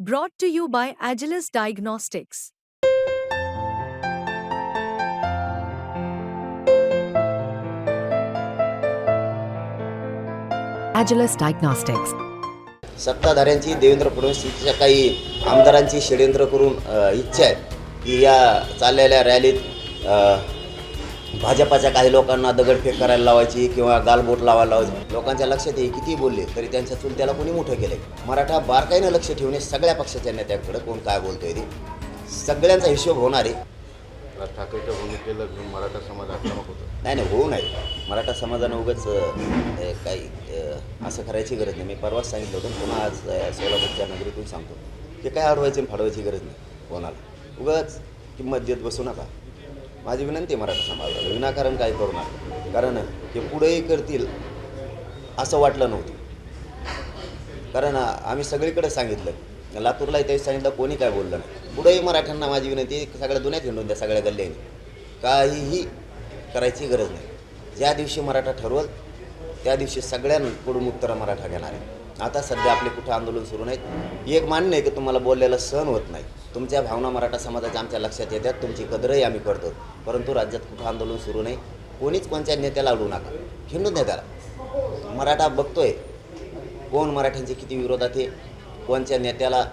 Brought to you by Agilus Diagnostics. Agilus Diagnostics. सत्ताधाऱ्यांची Devendra फडणवीसच्या काही आमदारांची षडयंत्र करून अ, इच्छा आहे की या चाललेल्या रॅलीत अ, भाजपाच्या काही लोकांना दगडफेक करायला लावायची किंवा गालबोट लावायला लावायची. लोकांच्या लक्षात येईल किती बोलले तरी त्यांच्या चुलत्याला कोणी मोठं केलंय? मराठा बारकाईनं लक्ष ठेवणे सगळ्या पक्षाच्या नेत्यांकडे कोण काय बोलतोय ते? सगळ्यांचा हिशोब होणार आहे. राज ठाकरेच्या भूमिकेला घेऊन मराठा समाज आक्रमक होतो. नाही नाही होऊ नये मराठा समाजानं उगाच काही असं करायची गरज नाही. मी परवाच सांगितलं होतं पुन्हा आज सोलापूरच्या नगरीतून सांगतो. की काय अडवायची फाडवायची गरज नाही कोणाला. उगाच किंमत देत बसू नका. माझी विनंती आहे मराठा समाजाला. विनाकारण काय करू नका. कारण हे पुढेही करतील असं वाटलं नव्हतं. कारण आम्ही सगळीकडे सांगितलं. लातूरला इथे सांगितलं कोणी काय बोललं नाही. पुढेही मराठ्यांना माझी विनंती सगळ्या दुनियात हिंडून द्या सगळ्या गल्ल्याने काहीही करायची गरज नाही. ज्या दिवशी मराठा ठरवल त्या दिवशी सगळ्यांकडून उत्तर मराठा घेणार आहे. आता सध्या आपले कुठं आंदोलन सुरू नाहीत. एक मान्य आहे की तुम्हाला बोललेलं सहन होत नाही. तुमच्या भावना मराठा समाजाच्या आमच्या लक्षात येतात. तुमची कदरही आम्ही करतो. परंतु राज्यात कुठं आंदोलन सुरू नाही कोणीच कोणत्या नेत्याला अडवू नका. हिंडून द्या मराठा बघतोय. कोण मराठ्यांचे किती विरोधात आहे? कोणत्या नेत्याला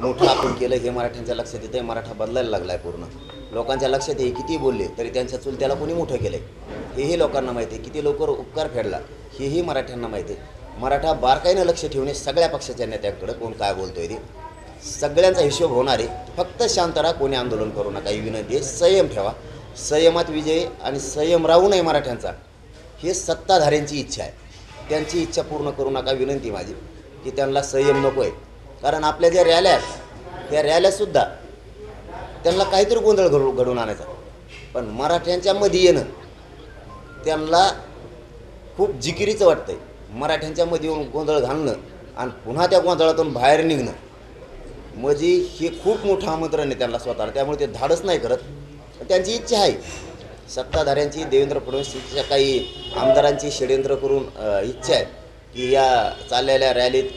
मोठं आपण केलं हे मराठ्यांच्या लक्षात येतं आहे मराठा बदलायला लागला आहे पूर्ण. लोकांच्या लक्षात आहे किती बोलले तरी त्यांच्या चुलत्याला कोणी मोठं केलं आहे हेही लोकांना माहिती आहे. किती लवकर उपकार फेडला हेही मराठ्यांना माहिती आहे. मराठा बारकाईनं लक्ष ठेवणे सगळ्या पक्षाच्या नेत्यांकडं कोण काय बोलतोय ते. सगळ्यांचा हिशोब होणार आहे. फक्त शांत राहा कोणी आंदोलन करू नका. ही विनंती आहे. संयम ठेवा. संयमात विजय आणि संयम राहू नये मराठ्यांचा. हे सत्ताधाऱ्यांची इच्छा आहे. त्यांची इच्छा पूर्ण करू नका. विनंती माझी की त्यांना संयम नको आहे. कारण आपल्या ज्या रॅल्या आहेत त्या रॅल्यासुद्धा त्यांना काहीतरी गोंधळ घडू घडून आणायचा. पण मराठ्यांच्या मध्ये येणं त्यांना खूप जिकिरीचं वाटतंय. मराठ्यांच्या मध्ये येऊन गोंधळ घालणं आणि पुन्हा त्या गोंधळातून बाहेर निघणं. म्हणजे हे खूप मोठं आमंत्रण आहे त्यांना स्वतःला. त्यामुळे ते धाडच नाही करत. पण त्यांची इच्छा आहे. सत्ताधाऱ्यांची देवेंद्र फडणवीसच्या काही आमदारांची षडयंत्र करून इच्छा आहे की या चाललेल्या रॅलीत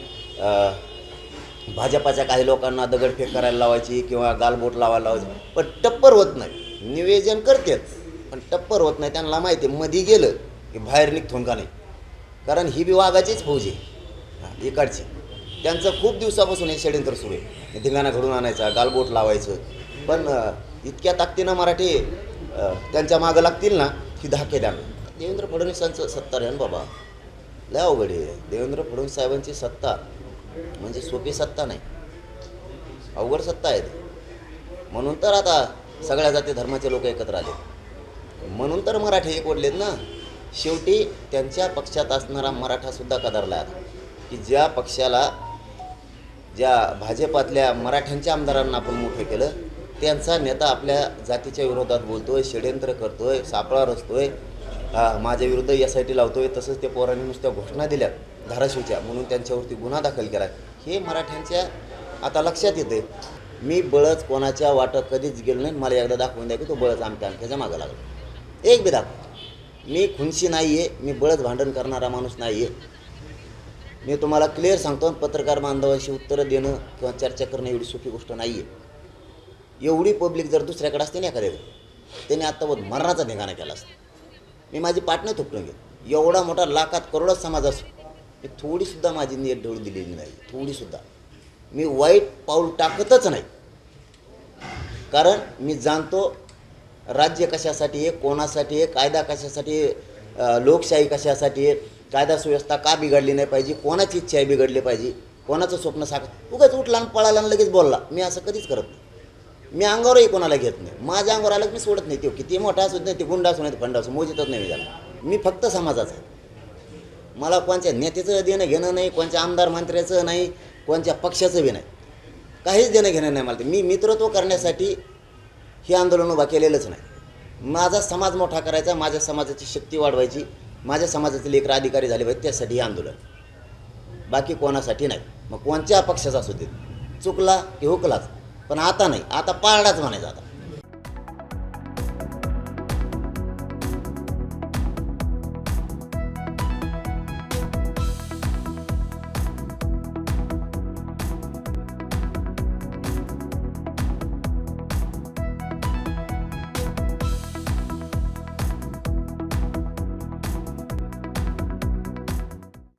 भाजपाच्या काही लोकांना दगडफेक करायला लावायची किंवा गालबोट लावायला लावायची. पण टप्पर होत नाही. निवेदन करतात पण टप्पर होत नाही. त्यांना माहिती आहे मध्ये गेलं की बाहेर निघथून का नाही. कारण ही बी वाघाचीच फौज आहे. इकडची. त्यांचं खूप दिवसापासून हे षडयंत्र सुरू आहे. धिंगाणा घडून आणायचा गालबोट लावायचं. पण इतक्या ताकदीनं मराठी त्यांच्या मागं लागतील ना की धाके द्या. देवेंद्र फडणवीसांचं सत्ता रे बाबा. लय अवघड आहे. देवेंद्र फडणवीस साहेबांची सत्ता म्हणजे सोपी सत्ता नाही. अवघड सत्ता आहे म्हणून तर आता सगळ्या जाती धर्माचे लोक एकत्र आले. म्हणून तर मराठी एक ना. शेवटी त्यांच्या पक्षात असणारा मराठासुद्धा कदरला आता. की ज्या पक्षाला ज्या भाजपातल्या मराठ्यांच्या आमदारांना आपण मोठं केलं त्यांचा नेता आपल्या जातीच्या विरोधात बोलतोय षडयंत्र करतोय सापळा रचतोय. हा, माझ्या विरुद्ध एस आय टी लावतोय तसंच त्या पोरांनी नुसत्या घोषणा दिल्या धाराशिवच्या म्हणून त्यांच्यावरती गुन्हा दाखल केला हे मराठ्यांच्या आता लक्षात येते मी बळच कोणाच्या वाटत कधीच गेलो नाही मला एकदा दाखवून द्या की तो बळच आमच्या आमच्याच्या मागं लागला. एक बी दाखव. मी खुनशी नाही आहे मी बळच भांडण करणारा माणूस नाही आहे मी तुम्हाला क्लिअर सांगतो पत्रकार बांधवांशी उत्तरं देणं किंवा चर्चा करणं एवढी सोपी गोष्ट नाही आहे एवढी पब्लिक जर दुसऱ्याकडे असते ना एखाद्याकडे त्याने आत्तावर मरणाचा धिंगाणा केला असतो. मी माझी पाटणं थुकटून घेत. एवढा मोठा लाखात करोडच समाज असो. मी थोडीसुद्धा माझी नीट ढवळून दिलेली नाही थोडीसुद्धा. मी वाईट पाऊल टाकतच नाही. कारण मी जाणतो राज्य कशासाठी आहे कोणासाठी आहे कायदा कशासाठी आहे लोकशाही कशासाठी आहे कायदा सुव्यवस्था का बिघडली नाही पाहिजे? कोणाची इच्छा आहे बिघडली पाहिजे? कोणाचं स्वप्न साकार? उगाच उठला आणि पळाला आणि लगेच बोलला मी असं कधीच करत नाही. मी अंगावरही कोणाला घेत नाही. माझ्या अंगावर आलं मी सोडत नाही. ते किती मोठा असू नाही ते गुंडा असू नाही ते असू मोजितच नाही मी मी फक्त समाजाचा आहे. मला कोणत्या नेत्याचं देणं घेणं नाही कोणत्या आमदार मंत्र्याचं नाही कोणत्या पक्षाचं बी नाही. काहीच देणं घेणं नाही मला. ते मी मित्रत्व करण्यासाठी हे आंदोलन उभा केलेलंच नाही. माझा समाज मोठा करायचा माझ्या समाजाची शक्ती वाढवायची. माझ्या समाजातील एक अधिकारी झाले पाहिजे त्यासाठी हे आंदोलन. बाकी कोणासाठी नाही. मग कोणत्या पक्षाचा असू दे. चुकला की हुकलाच. पण आता नाही. आता पाळडाच म्हणायचा आता.